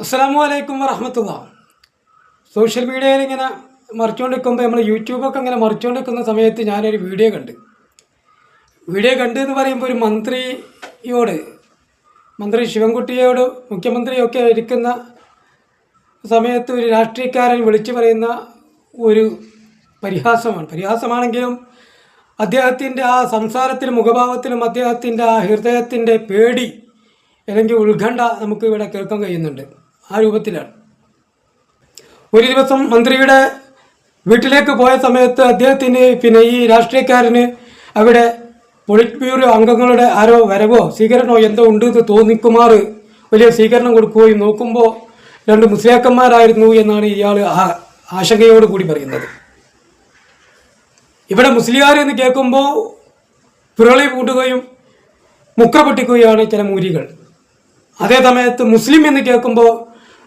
അസ്സാം വലൈക്കും വറഹമത്തുള്ള. സോഷ്യൽ മീഡിയയിൽ ഇങ്ങനെ മറിച്ചുകൊണ്ടിരിക്കുമ്പോൾ നമ്മൾ യൂട്യൂബൊക്കെ ഇങ്ങനെ മറിച്ചുകൊണ്ടിരിക്കുന്ന സമയത്ത് ഞാനൊരു വീഡിയോ കണ്ട്. വീഡിയോ കണ്ട് എന്ന് പറയുമ്പോൾ ഒരു മന്ത്രിയോട് മന്ത്രി ശിവൻകുട്ടിയോട് മുഖ്യമന്ത്രിയൊക്കെ ഇരിക്കുന്ന സമയത്ത് ഒരു രാഷ്ട്രീയക്കാരൻ വിളിച്ചു പറയുന്ന ഒരു പരിഹാസമാണ്. പരിഹാസമാണെങ്കിലും അദ്ദേഹത്തിന്റെ ആ സംസാരത്തിലും മുഖഭാവത്തിലും അദ്ദേഹത്തിന്റെ ആ ഹൃദയത്തിന്റെ പേടി അല്ലെങ്കിൽ ഉത്കണ്ഠ നമുക്ക് ഇവിടെ കേൾക്കാൻ കഴിയുന്നുണ്ട്. ആ രൂപത്തിലാണ്. ഒരു ദിവസം മന്ത്രിയുടെ വീട്ടിലേക്ക് പോയ സമയത്ത് അദ്ദേഹത്തിന് പിന്നെ ഈ രാഷ്ട്രീയക്കാരന് അവിടെ പൊളിറ്റ് ബ്യൂറോ അംഗങ്ങളുടെ ആരോ വരവോ സ്വീകരണമോ എന്തോ ഉണ്ട് എന്ന് തോന്നിക്കുമാർ വലിയ സ്വീകരണം കൊടുക്കുകയും നോക്കുമ്പോൾ രണ്ട് മുസ്ലിയാക്കന്മാരായിരുന്നു എന്നാണ് ഇയാൾ ആശങ്കയോട് കൂടി പറയുന്നത്. ഇവിടെ മുസ്ലിയാർ എന്ന് കേൾക്കുമ്പോൾ പിറളി പൂട്ടുകയും മുക്ര പൊട്ടിക്കുകയാണ് ചില മൂരികൾ. അതേ സമയത്ത് മുസ്ലിം എന്ന് കേൾക്കുമ്പോൾ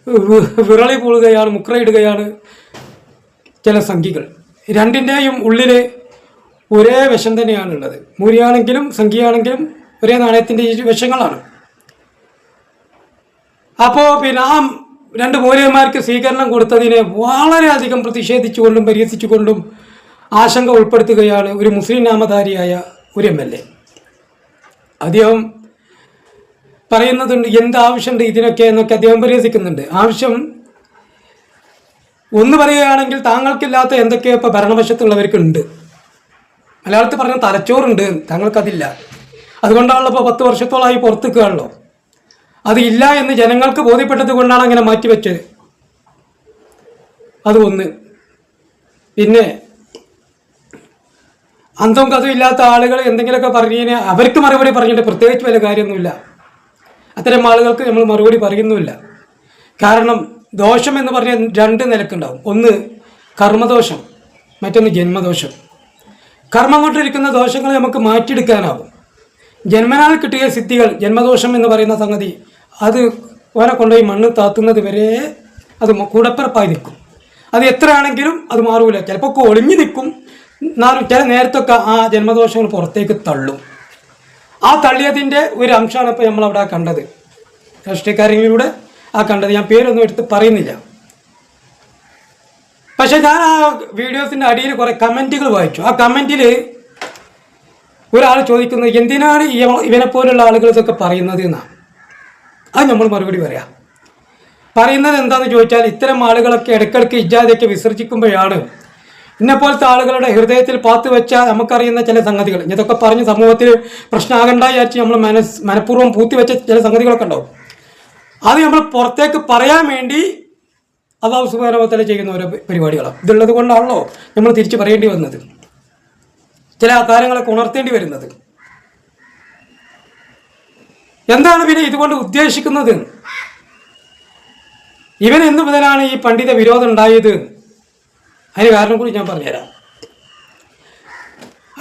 വിറളി പൂളുകയാണ് മുക്രയിടുകയാണ് ചില സംഖികൾ. രണ്ടിന്റെയും ഉള്ളിൽ ഒരേ വിഷം തന്നെയാണുള്ളത്. മൂരിയാണെങ്കിലും സംഖ്യയാണെങ്കിലും ഒരേ നാണയത്തിന്റെ വിഷങ്ങളാണ് അപ്പോൾ പിന്നെ ആ രണ്ട് മൂലയന്മാർക്ക് സ്വീകരണം കൊടുത്തതിനെ വളരെയധികം പ്രതിഷേധിച്ചുകൊണ്ടും പരിഹസിച്ചുകൊണ്ടും ആശങ്ക ഉൾപ്പെടുത്തുകയാണ് ഒരു മുസ്ലിം നാമധാരിയായ ഒരു എം എൽ എ. അദ്ദേഹം പറയുന്നതുണ്ട് എന്താവശ്യമുണ്ട് ഇതിനൊക്കെ എന്നൊക്കെ അദ്ദേഹം പരിഹസിക്കുന്നുണ്ട്. ആവശ്യം ഒന്ന് പറയുകയാണെങ്കിൽ താങ്കൾക്കില്ലാത്ത എന്തൊക്കെയോ ഇപ്പോൾ ഭരണപക്ഷത്തുള്ളവർക്കുണ്ട് മലയാളത്തിൽ പറഞ്ഞ തലച്ചോറുണ്ട് താങ്കൾക്കതില്ല. അതുകൊണ്ടാണല്ലോ ഇപ്പോൾ പത്ത് വർഷത്തോളമായി പുറത്തുക്കുകയാണല്ലോ അത് ഇല്ല എന്ന് ജനങ്ങൾക്ക് ബോധ്യപ്പെട്ടത് കൊണ്ടാണ് അങ്ങനെ മാറ്റിവെച്ചത് അത് ഒന്ന്. പിന്നെ അന്തവും കഥയും ഇല്ലാത്ത ആളുകൾ എന്തെങ്കിലുമൊക്കെ പറഞ്ഞു കഴിഞ്ഞാൽ അവർക്ക് മറുപടി പറഞ്ഞിട്ട് പ്രത്യേകിച്ച് വല്ല കാര്യമൊന്നുമില്ല. അത്തരം ആളുകൾക്ക് നമ്മൾ മറുപടി പറയുന്നുമില്ല. കാരണം ദോഷം എന്ന് പറഞ്ഞാൽ രണ്ട് നിലക്കുണ്ടാവും. ഒന്ന് കർമ്മദോഷം മറ്റൊന്ന് ജന്മദോഷം. കർമ്മം കൊണ്ടിരിക്കുന്ന ദോഷങ്ങൾ നമുക്ക് മാറ്റിയെടുക്കാനാവും ജന്മനാൽ കിട്ടിയ സിദ്ധികൾ ജന്മദോഷം എന്ന് പറയുന്ന സംഗതി അത് ഓനെ കൊണ്ടുപോയി മണ്ണ് താത്തുന്നത് വരെ അത് കൂടപ്പിറപ്പായി നിൽക്കും. അത് എത്ര ആണെങ്കിലും അത് മാറൂല. ചിലപ്പോൾ ഒളിഞ്ഞു നിൽക്കും. എന്നാലും ചില നേരത്തൊക്കെ ആ ജന്മദോഷങ്ങൾ പുറത്തേക്ക് തള്ളും. ആ തള്ളിയതിന്റെ ഒരു അംശമാണ് ഇപ്പോൾ നമ്മൾ അവിടെ കണ്ടത്. രാഷ്ട്രീയക്കാരിലൂടെ ആ കണ്ടത്. ഞാൻ പേരൊന്നും എടുത്ത് പറയുന്നില്ല. പക്ഷെ ഞാൻ ആ വീഡിയോസിന്റെ അടിയിൽ കുറേ കമന്റുകൾ വായിച്ചു. ആ കമന്റിൽ ഒരാൾ ചോദിക്കുന്നത് എന്തിനാണ് ഇവനെ പോലുള്ള ആളുകൾ ഇതൊക്കെ പറയുന്നത് എന്നാണ് അത് നമ്മൾ മറുപടി പറയാം. പറയുന്നത് എന്താണെന്ന് ചോദിച്ചാൽ ഇത്തരം ആളുകളൊക്കെ ഇടയ്ക്കിടയ്ക്ക് ഇജാതിയൊക്കെ വിസർജിക്കുമ്പോഴാണ് ഇന്നെപ്പോലത്തെ ആളുകളുടെ ഹൃദയത്തിൽ പാത്തു വെച്ച നമുക്കറിയുന്ന ചില സംഗതികൾ. ഇതൊക്കെ പറഞ്ഞ് സമൂഹത്തിൽ പ്രശ്നമാകണ്ട വിചാരിച്ച് നമ്മൾ മനസ് മനഃപൂർവം പൂത്തിവെച്ച ചില സംഗതികളൊക്കെ ഉണ്ടാവും. അത് നമ്മൾ പുറത്തേക്ക് പറയാൻ വേണ്ടി അള്ളാഹു സുബാനോത്തല ചെയ്യുന്ന ഓരോ പരിപാടികളാണ്. ഇതുള്ളത് കൊണ്ടാണല്ലോ നമ്മൾ തിരിച്ച് പറയേണ്ടി വന്നത്. ചില കാര്യങ്ങളൊക്കെ ഉണർത്തേണ്ടി വരുന്നത്. എന്താണ് പിന്നെ ഇതുകൊണ്ട് ഉദ്ദേശിക്കുന്നത്? ഇവൻ എന്ത് മുതലാണ് ഈ പണ്ഡിത വിരോധം ഉണ്ടായത്. അതിന് കാരണം കൂടി ഞാൻ പറഞ്ഞുതരാം.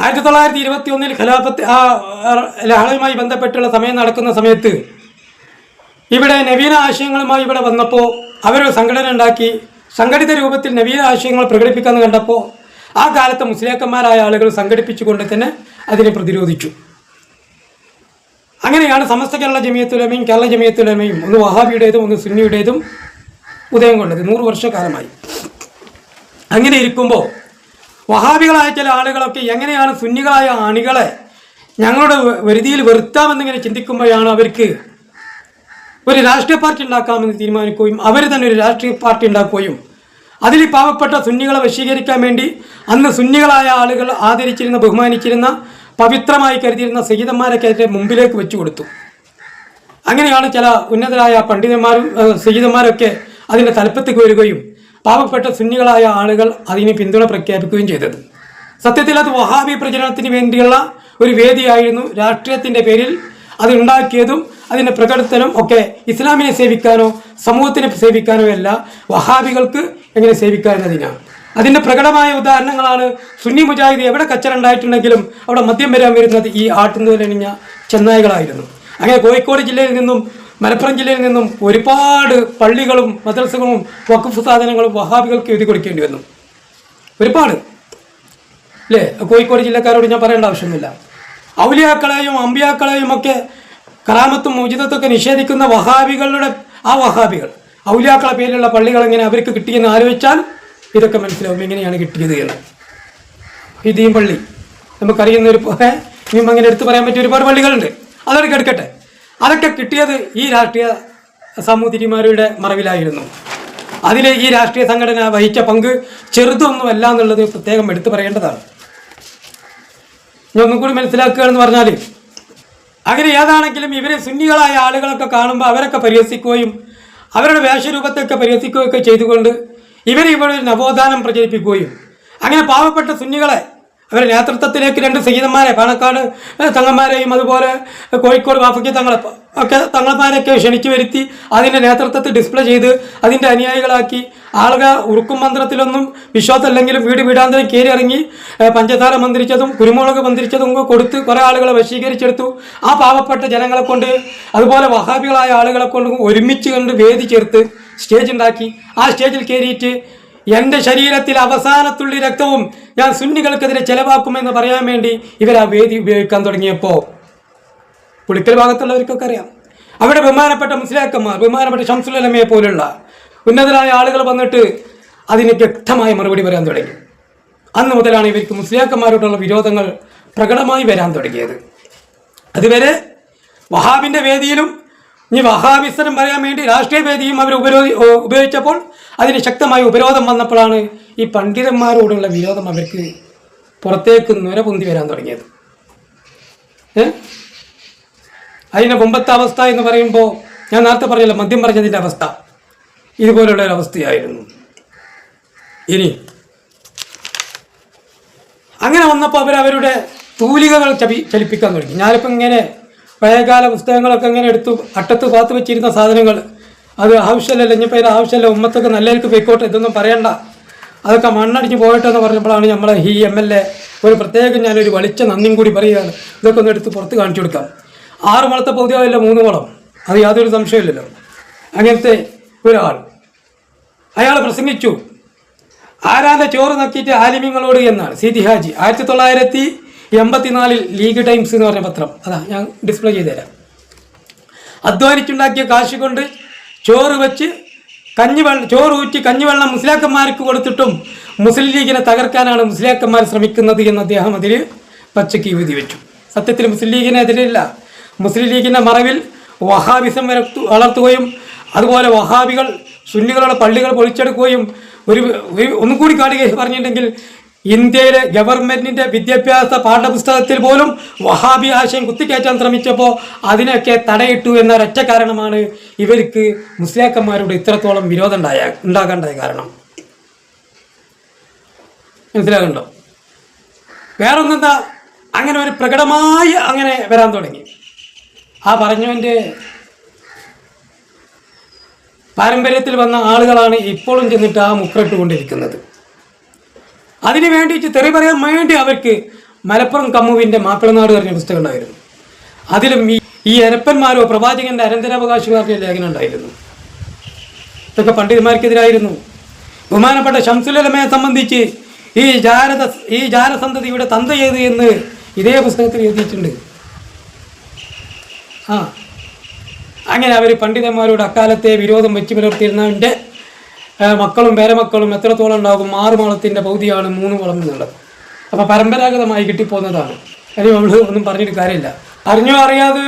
ആയിരത്തി തൊള്ളായിരത്തി ഇരുപത്തി ഒന്നിൽ ഖലാഫത്ത് ആ ലഹളയുമായി ബന്ധപ്പെട്ടുള്ള സമയം നടക്കുന്ന സമയത്ത് ഇവിടെ നവീന ആശയങ്ങളുമായി ഇവിടെ വന്നപ്പോൾ അവരൊരു സംഘടന ഉണ്ടാക്കി സംഘടിത രൂപത്തിൽ നവീന ആശയങ്ങൾ പ്രകടിപ്പിക്കാമെന്ന് കണ്ടപ്പോൾ ആ കാലത്തെ മുസ്ലിയാക്കന്മാരായ ആളുകൾ സംഘടിപ്പിച്ചുകൊണ്ട് തന്നെ അതിനെ പ്രതിരോധിച്ചു. അങ്ങനെയാണ് സമസ്ത കേരള ജമിയത്തുലമയും കേരള ജമിയത്തുലമയും ഒന്ന് വഹാബിയുടേതും ഒന്ന് സുന്നിയുടേതും ഉദയം കൊണ്ടത്. നൂറ് വർഷക്കാലമായി. അങ്ങനെ ഇരിക്കുമ്പോൾ വഹാബികളായ ചില ആളുകളൊക്കെ എങ്ങനെയാണ് സുന്നികളായ അണികളെ ഞങ്ങളുടെ വരുതിയിൽ വരുത്താമെന്നിങ്ങനെ ചിന്തിക്കുമ്പോഴാണ് അവർക്ക് ഒരു രാഷ്ട്രീയ പാർട്ടി ഉണ്ടാക്കാമെന്ന് തീരുമാനിക്കുകയും അവർ തന്നെ ഒരു രാഷ്ട്രീയ പാർട്ടി ഉണ്ടാക്കുകയും അതിൽ പാവപ്പെട്ട സുന്നികളെ വശീകരിക്കാൻ വേണ്ടി അന്ന് സുന്നികളായ ആളുകൾ ആദരിച്ചിരുന്ന ബഹുമാനിച്ചിരുന്ന പവിത്രമായി കരുതിയിരുന്ന സഹിതന്മാരൊക്കെ മുമ്പിലേക്ക് വെച്ചു കൊടുത്തു. അങ്ങനെയാണ് ചില ഉന്നതരായ പണ്ഡിതന്മാരും സഹിതന്മാരൊക്കെ അതിന്റെ തലപ്പത്തേക്ക് വരികയും പാവപ്പെട്ട സുന്നികളായ ആളുകൾ അതിന് പിന്തുണ പ്രഖ്യാപിക്കുകയും ചെയ്തത്. സത്യത്തിൽ അത് വഹാബി പ്രചരണത്തിന് വേണ്ടിയുള്ള ഒരു വേദിയായിരുന്നു. രാഷ്ട്രീയത്തിന്റെ പേരിൽ അത് ഉണ്ടാക്കിയതും അതിന്റെ പ്രകടനം ഒക്കെ ഇസ്ലാമിനെ സേവിക്കാനോ സമൂഹത്തിനെ സേവിക്കാനോ അല്ല വഹാബികൾക്ക് എങ്ങനെ സേവിക്കാമെന്നതിനാണ് അതിന്റെ പ്രകടമായ ഉദാഹരണങ്ങളാണ് സുന്നി മുജാഹിദ് എവിടെ കച്ചറ ഉണ്ടായിട്ടുണ്ടെങ്കിലും അവിടെ മദ്യം വരാൻ വരുന്നത് ഈ ആട്ടുന്നതിലണിഞ്ഞ ചെന്നായികളായിരുന്നു. അങ്ങനെ കോഴിക്കോട് ജില്ലയിൽ നിന്നും മലപ്പുറം ജില്ലയിൽ നിന്നും ഒരുപാട് പള്ളികളും മദ്രസകളും വഖഫ് സാധനങ്ങളും വഹാബികൾക്ക് എഴുതി കൊടുക്കേണ്ടി വന്നു. ഒരുപാട്. അല്ലേ കോഴിക്കോട് ജില്ലക്കാരോട് ഞാൻ പറയേണ്ട ആവശ്യമൊന്നുമില്ല. ഔലിയാക്കളെയും അമ്പിയാക്കളെയും ഒക്കെ കറാമത്തും ഉചിതത്തൊക്കെ നിഷേധിക്കുന്ന വഹാബികളുടെ ആ വഹാബികൾ ഔലിയാക്കളെ പേരിലുള്ള പള്ളികൾ എങ്ങനെ അവർക്ക് കിട്ടിയെന്ന് ആലോചിച്ചാൽ ഇതൊക്കെ മനസ്സിലാവും എങ്ങനെയാണ് കിട്ടിയത് എന്ന്. ഇതീം പള്ളി. നമുക്കറിയുന്ന ഒരു ഇനിയും അങ്ങനെ എടുത്തു പറയാൻ പറ്റിയ ഒരുപാട് പള്ളികളുണ്ട്. അതൊക്കെ എടുക്കട്ടെ അതൊക്കെ കിട്ടിയത് ഈ രാഷ്ട്രീയ സമൂതിരിമാരുടെ മറവിലായിരുന്നു. അതിൽ ഈ രാഷ്ട്രീയ സംഘടന വഹിച്ച പങ്ക് ചെറുതൊന്നുമല്ല എന്നുള്ളത് പ്രത്യേകം എടുത്തു പറയേണ്ടതാണ്. ഇനി ഒന്നും കൂടി മനസ്സിലാക്കുക എന്ന് പറഞ്ഞാൽ അങ്ങനെ ഏതാണെങ്കിലും ഇവരെ സുന്നികളായ ആളുകളൊക്കെ കാണുമ്പോൾ അവരൊക്കെ പരിഹസിക്കുകയും അവരുടെ വേഷരൂപത്തെയൊക്കെ പരിഹസിക്കുകയൊക്കെ ചെയ്തുകൊണ്ട് ഇവരെ ഇവിടെ നവോത്ഥാനം പ്രചരിപ്പിക്കുകയും അങ്ങനെ പാവപ്പെട്ട സുന്നികളെ അവരുടെ നേതൃത്വത്തിലേക്ക് രണ്ട് സീതന്മാരെ പാണക്കാട് തങ്ങന്മാരെയും അതുപോലെ കോഴിക്കോട് ബാഫയ്ക്ക് തങ്ങളെ ഒക്കെ തങ്ങന്മാരെയൊക്കെ ക്ഷണിച്ചു വരുത്തി അതിന്റെ നേതൃത്വത്തിൽ ഡിസ്പ്ലേ ചെയ്ത് അതിന്റെ അനുയായികളാക്കി ആളുകൾ ഉറുക്കും മന്ത്രത്തിലൊന്നും വിശ്വാസമല്ലെങ്കിലും വീട് വീടാന്തരം കയറി ഇറങ്ങി പഞ്ചസാര മന്ത്രിച്ചതും കുരുമുളക് മന്ത്രിച്ചതും കൊടുത്ത് കുറേ ആളുകളെ വശീകരിച്ചെടുത്തു. ആ പാവപ്പെട്ട ജനങ്ങളെ കൊണ്ട് അതുപോലെ വഹാബികളായ ആളുകളെ കൊണ്ട് ഒരുമിച്ച് കണ്ട് വേദി ചേർത്ത് സ്റ്റേജ് ഉണ്ടാക്കി. ആ സ്റ്റേജിൽ കയറിയിട്ട് എന്റെ ശരീരത്തിൽ അവസാനത്തുള്ളി രക്തവും ഞാൻ സുന്നികൾക്കെതിരെ ചെലവാക്കുമെന്ന് പറയാൻ വേണ്ടി ഇവർ ആ വേദി ഉപയോഗിക്കാൻ തുടങ്ങിയപ്പോൾ പുളിക്കൽ ഭാഗത്തുള്ളവർക്കൊക്കെ അറിയാം. അവിടെ ബഹുമാനപ്പെട്ട മുസ്ലിയാക്കന്മാർ ബഹുമാനപ്പെട്ട ഷംസുലമയെ പോലുള്ള ഉന്നതരായ ആളുകൾ വന്നിട്ട് അതിന് വ്യക്തമായ മറുപടി വരാൻ തുടങ്ങി. അന്ന് മുതലാണ് ഇവർക്ക് മുസ്ലിയാക്കന്മാരോടുള്ള വിരോധങ്ങൾ പ്രകടമായി വരാൻ തുടങ്ങിയത്. അതുവരെ വഹാബിന്റെ വേദിയിലും ഇനി വഹാബിസ്തരം പറയാൻ വേണ്ടി രാഷ്ട്രീയ വേദിയും അവർ ഉപരോധി ഉപയോഗിച്ചപ്പോൾ അതിന് ശക്തമായ ഉപരോധം വന്നപ്പോഴാണ് ഈ പണ്ഡിതന്മാരോടുള്ള വിരോധം അവർക്ക് പുറത്തേക്ക് നുര പൊന്തി വരാൻ തുടങ്ങിയത്. അതിന്റെ മുമ്പത്തെ അവസ്ഥ എന്ന് പറയുമ്പോൾ ഞാൻ നേരത്തെ പറഞ്ഞല്ലോ മദ്യം പറഞ്ഞതിന്റെ അവസ്ഥ. ഇതുപോലുള്ള ഒരു അവസ്ഥയായിരുന്നു. ഇനി അങ്ങനെ വന്നപ്പോൾ അവർ അവരുടെ തൂലികകൾ ചപി ചലിപ്പിക്കാൻ തുടങ്ങി. ഞാനിപ്പോൾ ഇങ്ങനെ പഴയകാല പുസ്തകങ്ങളൊക്കെ ഇങ്ങനെ എടുത്തു അട്ടത്ത് പാത്ത് വെച്ചിരുന്ന സാധനങ്ങൾ. അത് ആവശ്യമല്ല ഇനിയിപ്പോൾ അതിന് ആവശ്യമല്ല ഉമ്മത്തൊക്കെ നല്ലവർക്ക് പോയിക്കോട്ടെ ഇതൊന്നും പറയണ്ട. അതൊക്കെ മണ്ണടിച്ച് പോയിട്ട് എന്ന് പറഞ്ഞപ്പോഴാണ് നമ്മളെ ഈ എം എൽ എ ഒരു പ്രത്യേകം ഞാനൊരു വലിച്ച നന്ദിയും കൂടി പറയുകയാണ്. ഇതൊക്കെ ഒന്ന് എടുത്ത് പുറത്ത് കാണിച്ചു കൊടുക്കാം. ആറ് വളത്തെ പൗതിയാവില്ല മൂന്ന് വളം. അത് യാതൊരു സംശയമില്ലല്ലോ അങ്ങനത്തെ ഒരാൾ. അയാൾ പ്രസംഗിച്ചു. ആരാന്റെ ചോറ് നക്കിയിട്ട് ആലിമ്യങ്ങളോട് എന്നാണ്. സീതി ഹാജി. ആയിരത്തി തൊള്ളായിരത്തി എൺപത്തിനാലിൽ ലീഗ് ടൈംസ് എന്ന് പറഞ്ഞ പത്രം. അതാ ഞാൻ ഡിസ്പ്ലേ ചെയ്തു തരാം അധ്വാനിച്ചുണ്ടാക്കിയ കാശ് കൊണ്ട് ചോറ് വെച്ച് കഞ്ഞിവെള്ളം ചോറ് ഊറ്റി കഞ്ഞിവെള്ളം മുസ്ലിയാക്കന്മാർക്ക് കൊടുത്തിട്ടും മുസ്ലിം ലീഗിനെ തകർക്കാനാണ് മുസ്ലിയാക്കന്മാർ ശ്രമിക്കുന്നത് എന്ന് അദ്ദേഹം അതിൽ പച്ചയ്ക്ക് എഴുതി വെച്ചു. സത്യത്തിൽ മുസ്ലിം ലീഗിനെതിരില്ല മുസ്ലിം ലീഗിന്റെ മറവിൽ വഹാബിസം വരത്തു വളർത്തുകയും അതുപോലെ വഹാബികൾ സുന്നികളുടെ പള്ളികൾ പൊളിച്ചെടുക്കുകയും ഒരു ഒന്നും കൂടി കാണുക പറഞ്ഞിട്ടുണ്ടെങ്കിൽ ഇന്ത്യയിലെ ഗവൺമെന്റിന്റെ വിദ്യാഭ്യാസ പാഠപുസ്തകത്തിൽ പോലും വഹാബി ആശയം കുത്തിക്കയറ്റാൻ ശ്രമിച്ചപ്പോൾ അതിനൊക്കെ തടയിട്ടു എന്ന ഒറ്റ കാരണമാണ് ഇവർക്ക് മുസ്ലിയാക്കന്മാരോട് ഇത്രത്തോളം വിരോധം ഉണ്ടായ ഉണ്ടാകേണ്ടത് കാരണം. മനസ്സിലാകണ്ടോ വേറൊന്നെന്താ? അങ്ങനെ ഒരു പ്രകടമായി അങ്ങനെ വരാൻ തുടങ്ങി. ആ പറഞ്ഞവന്റെ പാരമ്പര്യത്തിൽ വന്ന ആളുകളാണ് ഇപ്പോഴും ചെന്നിട്ട് ആ മുക്കിട്ടുകൊണ്ടിരിക്കുന്നത് അതിനു വേണ്ടിയിട്ട് തെറി പറയാൻ വേണ്ടി അവർക്ക് മലപ്പുറം കമ്മുവിന്റെ മാപ്പിളനാട് പറഞ്ഞ പുസ്തകം ഉണ്ടായിരുന്നു അതിലും ഈ ഈ എരപ്പന്മാരോ പ്രവാചകന്റെ അനന്തരാവകാശിമാരുടെ ലേഖനം ഉണ്ടായിരുന്നു. ഇതൊക്കെ പണ്ഡിതന്മാർക്കെതിരായിരുന്നു. ബഹുമാനപ്പെട്ട ശംസുലമയെ സംബന്ധിച്ച് ഈ ജാരത ഈ ജാരസന്തതിയുടെ തന്ത ഏത് എന്ന് ഇതേ പുസ്തകത്തിൽ എഴുതിയിട്ടുണ്ട്. ആ അങ്ങനെ അവർ പണ്ഡിതന്മാരോട് അക്കാലത്തെ വിരോധം വെച്ച് പുലർത്തിയിരുന്നതിന്റെ മക്കളും പേരമക്കളും എത്രത്തോളം ഉണ്ടാകും? ആറ് മാളത്തിന്റെ പൗതിയാണ് മൂന്ന് മുളം എന്നുള്ളത് അപ്പോൾ പരമ്പരാഗതമായി കിട്ടിപ്പോകുന്നതാണ്. അതിന് നമ്മൾ ഒന്നും പറഞ്ഞിട്ട് കാര്യമില്ല. അറിഞ്ഞോ അറിയാതെ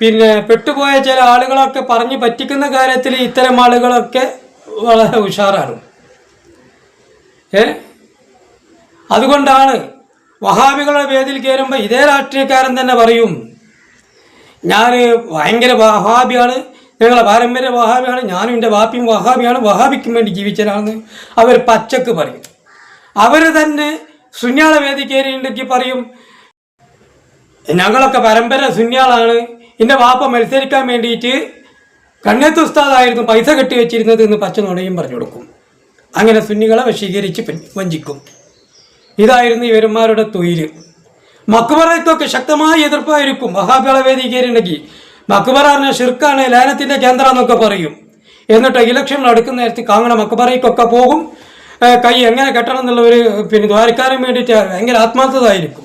പിന്നെ പെട്ടുപോയ ചില ആളുകളൊക്കെ പറഞ്ഞ് പറ്റിക്കുന്ന കാര്യത്തിൽ ഇത്തരം ആളുകളൊക്കെ വളരെ ഉഷാറാണ്. ഏ? അതുകൊണ്ടാണ് വഹാബികളുടെ വേദിയിൽ കയറുമ്പോൾ ഇതേ രാഷ്ട്രീയക്കാരൻ തന്നെ പറയും. ഞാൻ ഭയങ്കര വഹാബിയാണ്. ഞങ്ങളെ പാരമ്പര്യ വഹാബിയാണ് ഞാനും എന്റെ വാപ്പിയും വഹാബിയാണ് വഹാബിക്കും വേണ്ടി ജീവിച്ചതാണെന്ന് അവർ പച്ചക്ക് പറയും. അവർ തന്നെ സുന്യാള വേദി പറയും ഞങ്ങളൊക്കെ പരമ്പര സുന്യാളാണ്. എന്റെ വാപ്പ മത്സരിക്കാൻ വേണ്ടിയിട്ട് കണ്ണേത്ത് ഉസ്താദായിരുന്നു പൈസ കെട്ടി വെച്ചിരുന്നത് എന്ന് പച്ച നുണയും പറഞ്ഞു കൊടുക്കും. അങ്ങനെ സുന്നികളെ വശീകരിച്ച് വഞ്ചിക്കും. ഇതായിരുന്നു ഇവരന്മാരുടെ തൊഴിൽ മക്ബറയ്ക്കൊക്കെ ശക്തമായ എതിർപ്പായിരിക്കും മഹാബിള വേദി കയറിയിട്ടുണ്ടെങ്കിൽ മക്ബറ പറഞ്ഞ ഷിർക്കാണ് ലയനത്തിന്റെ കേന്ദ്രം എന്നൊക്കെ പറയും. എന്നിട്ട് ഇലക്ഷൻ നടക്കുന്ന നേരത്ത് കാങ്ങണ മക്ബറയ്ക്കൊക്കെ പോകും. കൈ എങ്ങനെ കെട്ടണം എന്നുള്ള ഒരു പിന്നെ ദ്വാരക്കാരൻ വേണ്ടിയിട്ട് ഭയങ്കര ആത്മാർത്ഥതായിരിക്കും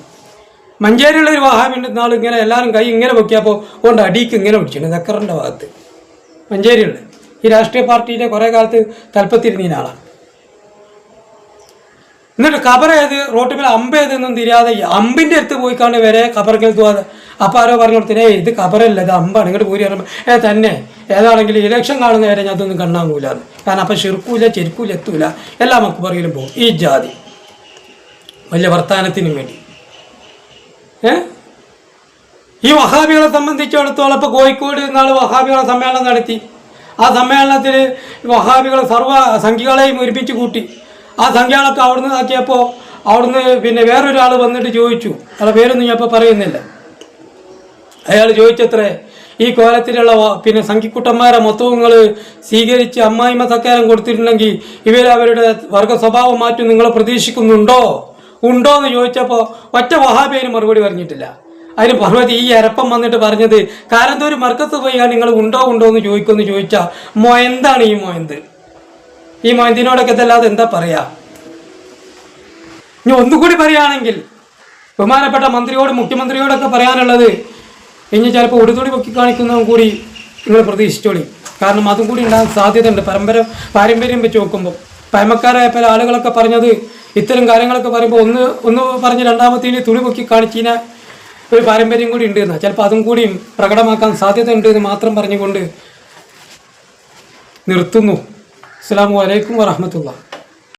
മഞ്ചേരിയുള്ള ഒരു വാഹനം നാൾ ഇങ്ങനെ എല്ലാവരും കൈ ഇങ്ങനെ പൊക്കിയപ്പോൾ കൊണ്ട് അടിക്ക് ഇങ്ങനെ പിടിച്ചിട്ടുണ്ട്. ദക്കറിന്റെ ഭാഗത്ത്. മഞ്ചേരിയുള്ള ഈ രാഷ്ട്രീയ പാർട്ടിയുടെ കുറേ കാലത്ത് തലപ്പത്തിരുന്ന ആളാണ്. എന്നിട്ട് കബർ ഏത് റോട്ടിൽ അമ്പ് ഏതെന്നും തിരിയാതെ അമ്പിന്റെ അടുത്ത് പോയിക്കാണ്ട് കണ്ട് വരെ കബർക്കൽ പോവാതെ അപ്പൊ ആരോ പറഞ്ഞു കൊടുത്തേ "ഏയ് ഇത് കബറല്ല ഇത് അമ്പാണ്. ഇങ്ങോട്ട് പൂരി പറയുമ്പോൾ ഏ തന്നെ. ഏതാണെങ്കിലും ഇലക്ഷൻ കാണുന്ന നേരെ ഞാൻ അതൊന്നും കണ്ണാങ്ങൂല കാരണം അപ്പൊ ചെറുക്കൂല ചെരുക്കൂല എത്തൂല. എല്ലാം നമുക്ക് പറയലും പോകും. ഈ ജാതി. വലിയ വർത്താനത്തിനും വേണ്ടി. ഏ? ഈ വഹാബികളെ സംബന്ധിച്ചിടത്തോളം ഇപ്പോൾ കോഴിക്കോട് നാൾ വഹാബികളെ സമ്മേളനം നടത്തി. ആ സമ്മേളനത്തിൽ വഹാബികളെ സർവ സംഖ്യകളെയും ഒരുമിച്ച് കൂട്ടി. ആ സംഖ്യകളൊക്കെ അവിടുന്ന് ആക്കിയപ്പോൾ അവിടുന്ന് പിന്നെ വേറൊരാൾ വന്നിട്ട് ചോദിച്ചു. അയാളെ പേരൊന്നും ഞാൻ ഇപ്പോൾ പറയുന്നില്ല. അയാൾ ചോദിച്ചത്രേ ഈ കോലത്തിലുള്ള പിന്നെ സംഖ്യക്കുട്ടന്മാരെ മൊത്തവും സ്വീകരിച്ച് അമ്മായിമ സക്കാരം കൊടുത്തിട്ടുണ്ടെങ്കിൽ ഇവർ അവരുടെ വർഗ സ്വഭാവം മാറ്റി നിങ്ങൾ പ്രതീക്ഷിക്കുന്നുണ്ടോ? ഉണ്ടോ എന്ന് ചോദിച്ചപ്പോൾ ഒറ്റ വഹാബേന് മറുപടി പറഞ്ഞിട്ടില്ല. അതിന് പർവതി ഈ അരപ്പം വന്നിട്ട് പറഞ്ഞത് കാരന്തൂര് മർക്കത്ത് പോയി നിങ്ങൾ ഉണ്ടോ ഉണ്ടോ എന്ന് ചോദിക്കുമെന്ന് ചോദിച്ചാൽ മൊയന്താണ് ഈ മൊയന്ത്? ഈ മൊയന്തിനോടൊക്കെ ഇതല്ലാതെ എന്താ പറയാ? ഇനി ഒന്നുകൂടി പറയുകയാണെങ്കിൽ ബഹുമാനപ്പെട്ട മന്ത്രിയോട് മുഖ്യമന്ത്രിയോടൊക്കെ പറയാനുള്ളത് ഇനി ചിലപ്പോൾ ഉടുതുടി പൊക്കി കാണിക്കുന്നതും കൂടി നിങ്ങൾ പ്രതീക്ഷിച്ചോളി. കാരണം അതും കൂടി ഉണ്ടാകാൻ സാധ്യതയുണ്ട്. പരമ്പര പാരമ്പര്യം വെച്ച് നോക്കുമ്പോൾ പഴമക്കാരായ പല ആളുകളൊക്കെ പറഞ്ഞത് ഇത്തരം കാര്യങ്ങളൊക്കെ പറയുമ്പോൾ ഒന്ന് ഒന്ന് പറഞ്ഞ് രണ്ടാമത്തേന് തുണി പൊക്കി കാണിച്ചിന ഒരു പാരമ്പര്യം കൂടി ഉണ്ട് എന്നാൽ ചിലപ്പോൾ അതും കൂടിയും പ്രകടമാക്കാൻ സാധ്യതയുണ്ട് എന്ന് മാത്രം പറഞ്ഞുകൊണ്ട് നിർത്തുന്നു. അസ്സാം വലൈക്കും വറഹമത്തുള്ള